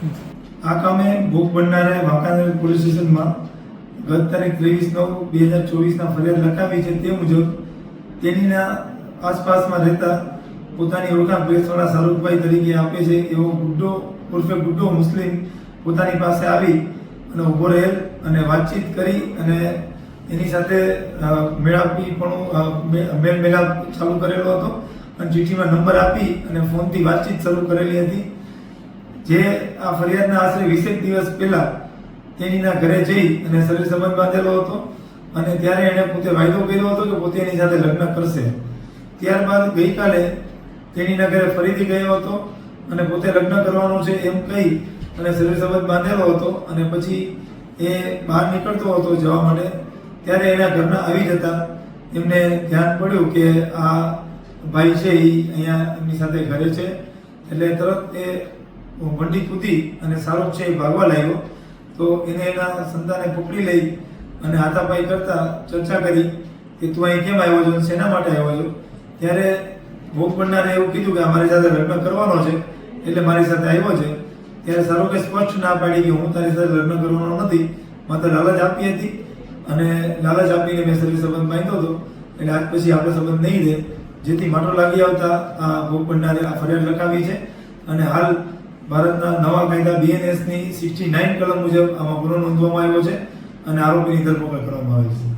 આ કામે ભોગ બનનારાએ વાંકાનેર પોલીસ સ્ટેશનમાં ગત તારીખ ત્રેવીસ નવ બે હજાર ચોવીસના ફરિયાદ લખાવી છે તે મુજબ તેનીના આસપાસમાં રહેતા પોતાની ઓળખાણ પ્રેસવાળા શાહરૂખભાઈ તરીકે આપે છે. એવો ગુડ્ડો, ઉર્ફે ગુડ્ડો મુસ્લિમ પોતાની પાસે આવી અને ઊભો રહેલ અને વાતચીત કરી અને એની સાથે મેળાપી પણ મેલ મેળાપ ચાલુ કરેલો હતો અને ચિઠ્ઠીમાં નંબર આપી અને ફોનથી વાતચીત શરૂ કરેલી હતી. જે આ ફરિયાદના આશરે વીસેક દિવસ પહેલા તેનીના ઘરે જઈ અને શરીર સંબંધ બાંધેલો હતો અને ત્યારે એણે પોતે વાયદો કર્યો હતો કે પોતે એની સાથે લગ્ન કરશે. ત્યારબાદ ગઈકાલે તેનીના ઘરે ફરીથી ગયો હતો અને પોતે લગ્ન કરવાનું છે એમ કહી અને શરીર સંબંધ બાંધેલો હતો અને પછી એ બહાર નીકળતો હતો જવા માટે. ત્યારે એના ઘરના આવી જતા એમને ધ્યાન પડ્યું કે આ ભાઈ છે એ અહીંયા એમની સાથે ઘરે છે. એટલે તરત એ વંડી કૂદી અને શાહરૂખ છે એ ભાગવા લાગ્યો. તો એને એના સંતાને પકડી લઈ અને હાથાપાઈ કરતા ચર્ચા કરી કે તું અહીં કેમ આવ્યો છો શેના માટે આવ્યો છો? ત્યારે ભોગ પડનારે એવું કીધું કે અમારી સાથે લગ્ન કરવાનો છે, એટલે મારી સાથે આવ્યો છે. ત્યારે શાહરૂખે સ્પષ્ટ ના પાડી કે હું તારી સાથે લગ્ન કરવાનો નથી, માત્ર લાલચ આપી હતી. અને લાલચ આપીને મેં શરીર સંબંધ બાંધ્યો હતો, એટલે આજ પછી આપણે સંબંધ નહીં દે જેથી માટો લાગી આવતા આ ભોગ પડનારે આ ફરિયાદ લખાવી છે. અને હાલ ભારતના નવા કાયદા બીએનએસની સિક્સટી નાઇન કલમ મુજબ આમાં ગુનો નોંધવામાં આવ્યો છે અને આરોપીની ધરપકડ કરવામાં આવી છે.